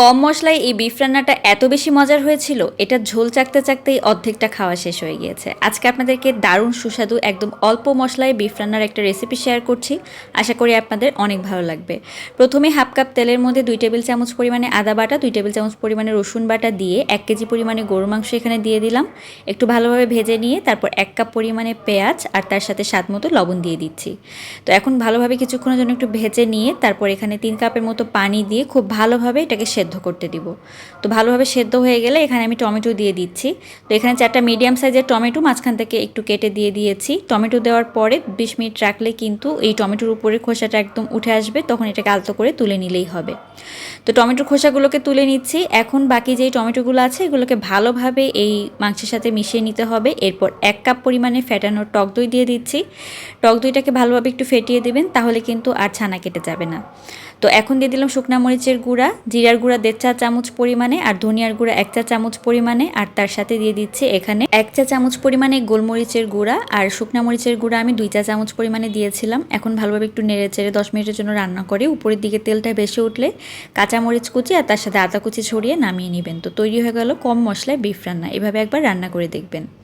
কম মশলায় এই বিফ রান্নাটা এত বেশি মজার হয়েছিল, এটা ঝোল চাকতে চাকতেই অর্ধেকটা খাওয়া শেষ হয়ে গিয়েছে। আজকে আপনাদেরকে দারুণ সুস্বাদু একদম অল্প মশলায় বিফ রান্নার একটা রেসিপি শেয়ার করছি। আশা করি আপনাদের অনেক ভালো লাগবে। প্রথমে হাফ কাপ তেলের মধ্যে দুই টেবিল চামচ পরিমাণে আদা বাটা, দুই টেবিল চামচ পরিমাণে রসুন বাটা দিয়ে এক কেজি পরিমাণে গরু মাংস এখানে দিয়ে দিলাম। একটু ভালোভাবে ভেজে নিয়ে তারপর এক কাপ পরিমাণে পেঁয়াজ আর তার সাথে স্বাদ মতো লবণ দিয়ে দিচ্ছি। তো এখন ভালোভাবে কিছুক্ষণের জন্য একটু ভেজে নিয়ে তারপর এখানে তিন কাপের মতো পানি দিয়ে খুব ভালোভাবে এটাকে সেদ্ধ করতে দিব। তো ভালোভাবে সেদ্ধ হয়ে গেলে এখানে আমি টমেটো দিয়ে দিচ্ছি। তো এখানে চারটা মিডিয়াম সাইজের টমেটো মাঝখান থেকে একটু কেটে দিয়ে দিয়েছি। টমেটো দেওয়ার পরে বিশ মিনিট রাখলে কিন্তু এই টমেটোর উপরে খোসাটা একদম উঠে আসবে, তখন এটাকে আলতো করে তুলে নিলেই হবে। তো টমেটোর খোসাগুলোকে তুলে নিচ্ছি। এখন বাকি যেই টমেটোগুলো আছে, এগুলোকে ভালোভাবে এই মাংসের সাথে মিশিয়ে নিতে হবে। এরপর এক কাপ পরিমাণে ফেটানোর টক দই দিয়ে দিচ্ছি। টক দইটাকে ভালোভাবে একটু ফেটিয়ে দেবেন, তাহলে কিন্তু আর ছানা কেটে যাবে না। তো এখন দিয়ে দিলাম শুকনা মরিচের গুঁড়া। জিরার গুঁড়া দেড় চা চামচ পরিমাণে আর ধনিয়ার গুঁড়া এক চা চামচ পরিমাণে আর তার সাথে দিয়ে দিচ্ছি এখানে এক চা চামচ পরিমাণে গোলমরিচের গুঁড়া আর শুকনা মরিচের গুঁড়া আমি দুই চা চামচ পরিমাণে দিয়েছিলাম। এখন ভালোভাবে একটু নেড়ে চেড়ে দশ মিনিটের জন্য রান্না করে। উপরের দিকে তেলটা বেশি উঠলে কাঁচা মরিচ কুচি আর তার সাথে আদা কুচি ছড়িয়ে নামিয়ে নেবেন। তো তৈরি হয়ে গেল কম মশলায় বিফ রান্না। এভাবে একবার রান্না করে দেখবেন।